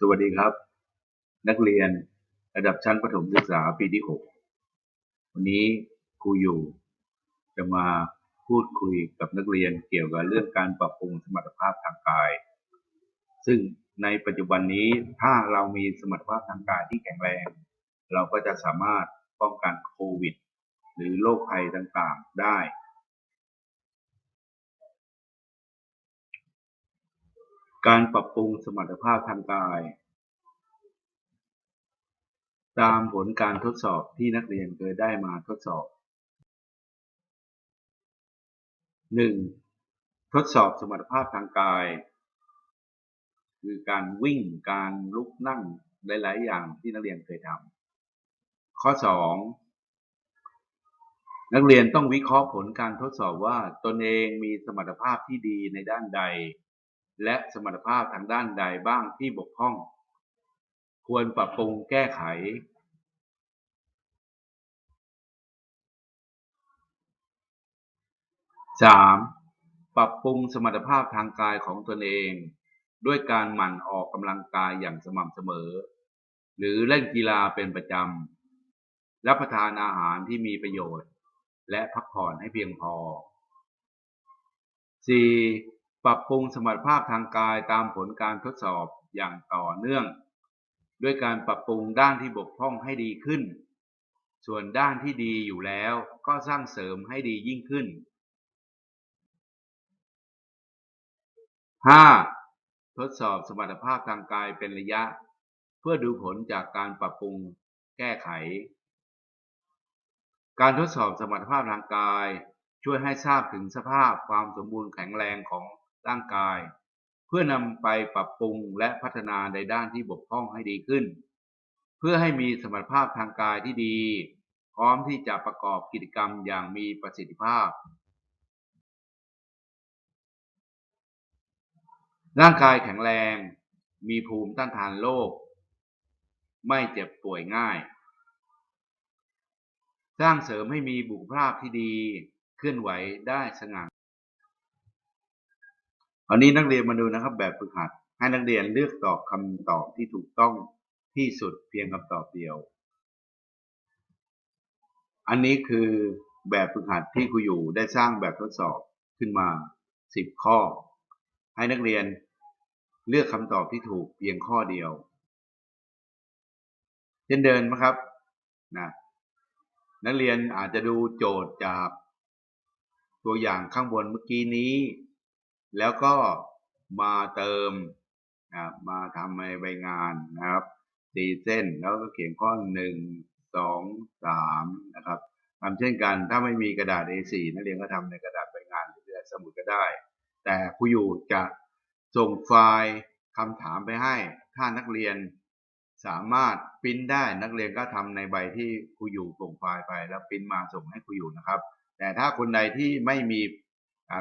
สวัสดีครับ นักเรียนระดับชั้นประถมศึกษาปีที่ 6 วันนี้ครูอยู่ จะมาพูดคุยกับนักเรียนเกี่ยวกับเรื่องการปรับปรุงสมรรถภาพทางกาย ซึ่งในปัจจุบันนี้ถ้าเรามีสมรรถภาพทางกายที่แข็งแรง เราก็จะสามารถป้องกันโควิด หรือโรคภัยต่างๆได้ การปรับปรุงสมรรถภาพทางกาย ตามผลการทดสอบที่นักเรียนเคยได้มาทดสอบ 1. ทดสอบสมรรถภาพทางกาย คือการวิ่งการลุกนั่งหลาย ๆ อย่างที่นักเรียนเคยทำข้อ 2. นักเรียนต้องวิเคราะห์ผลการทดสอบว่าตนเองมีสมรรถภาพที่ดีในด้านใด และสมรรถภาพทางด้านใดบ้างที่บกพร่อง ควรปรับปรุงแก้ไข 3. ปรับปรุงสมรรถภาพทางกายของตนเอง ด้วยการหมั่นออกกำลังกายอย่างสม่ำเสมอ หรือเล่นกีฬาเป็นประจำ รับประทานอาหารที่มีประโยชน์ และพักผ่อนให้เพียงพอ 4. ปรับปรุงสมรรถภาพทางกายตามผลการทดสอบอย่างต่อเนื่อง ด้วยการปรับปรุงด้านที่บกพร่องให้ดีขึ้น ส่วนด้านที่ดีอยู่แล้วก็สร้างเสริมให้ดียิ่งขึ้น 5. ทดสอบสมรรถภาพทางกายเป็นระยะ เพื่อดูผลจากการปรับปรุงแก้ไข การทดสอบสมรรถภาพทางกายช่วยให้ทราบถึงสภาพความสมบูรณ์แข็งแรงของ ร่างกาย เพื่อนำไปปรับปรุงและพัฒนาในด้านที่บกพร่องให้ดีขึ้น เพื่อให้มีสมรรถภาพทางกายที่ดี พร้อมที่จะประกอบกิจกรรมอย่างมีประสิทธิภาพ ร่างกายแข็งแรง มีภูมิต้านทานโรคไม่เจ็บป่วยง่าย สร้างเสริมให้มีบุคลภาพที่ดี เคลื่อนไหวได้สง่า อันนี้นักเรียนมาดูนะครับ แบบฝึกหัด ให้นักเรียนเลือกตอบคำตอบที่ถูกต้องที่สุดเพียงคำตอบเดียว อันนี้คือแบบฝึกหัดที่ครูอยู่ได้สร้างแบบทดสอบขึ้นมา 10 ข้อ ให้นักเรียนเลือกคำตอบที่ถูกเพียงข้อเดียวเช่นเดินนะครับนะนักเรียนอาจจะดูโจทย์จากตัวอย่างข้างบนเมื่อกี้นี้ แล้วก็มาเติมนะมาทำในใบงานนะครับตีเส้นแล้วก็เขียนข้อหนึ่งสองสามนะครับทำเช่นกันถ้าไม่มีกระดาษ A4 นักเรียนก็ทำในกระดาษใบงานหรือกระดาษสมุดก็ได้ แต่ครูอยู่จะส่งไฟล์คำถามไปให้ ถ้านักเรียนสามารถปริ้นได้นักเรียนก็ทำในใบที่ครูอยู่ส่งไฟล์ไปแล้วปริ้นมาส่งให้ครูอยู่นะครับ แต่ถ้าคนใดที่ไม่มี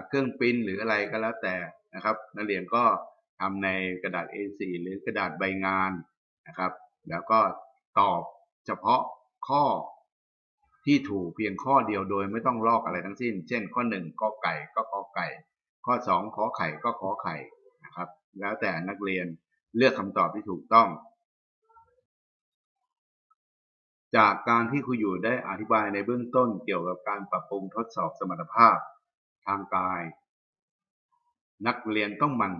เครื่องปริ้นหรืออะไรก็แล้วแต่นะครับ นักเรียนก็ทำในกระดาษ A4 หรือกระดาษใบงานนะครับ แล้วก็ตอบเฉพาะข้อที่ถูกเพียงข้อเดียวโดยไม่ต้องลอกอะไรทั้งสิ้น เช่น ข้อ1กอไก่ก็กอไก่ ข้อ 2 ขอไข่ก็ขอไข่นะครับ แล้วแต่นักเรียนเลือกคำตอบที่ถูกต้อง จากการที่ครูอยู่ได้อธิบายในเบื้องต้นเกี่ยวกับการปรับปรุงทดสอบสมรรถภาพ ทางกาย นักเรียนต้องมัน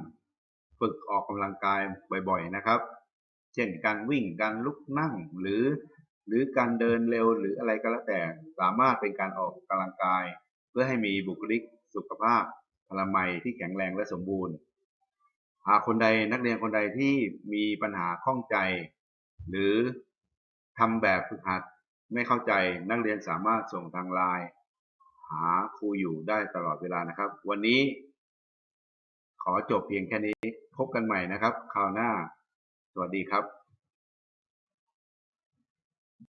ฝึกออกกำลังกายบ่อยๆนะครับ เช่นการวิ่งการลุกนั่งหรือ หรือการเดินเร็วหรืออะไรก็แล้วแต่สามารถเป็นการออกกำลังกาย เพื่อให้มีบุคลิกสุขภาพพลามัยที่แข็งแรงและสมบูรณ์ หากคนใดนักเรียนคนใดที่มีปัญหาข้องใจ หรือทำแบบฝึกหัดไม่เข้าใจนักเรียนสามารถส่งทางไลน์ หาครูอยู่ได้ตลอดเวลานะครับ วันนี้ ขอจบเพียงแค่นี้ พบกันใหม่นะครับ คราวหน้า สวัสดีครับ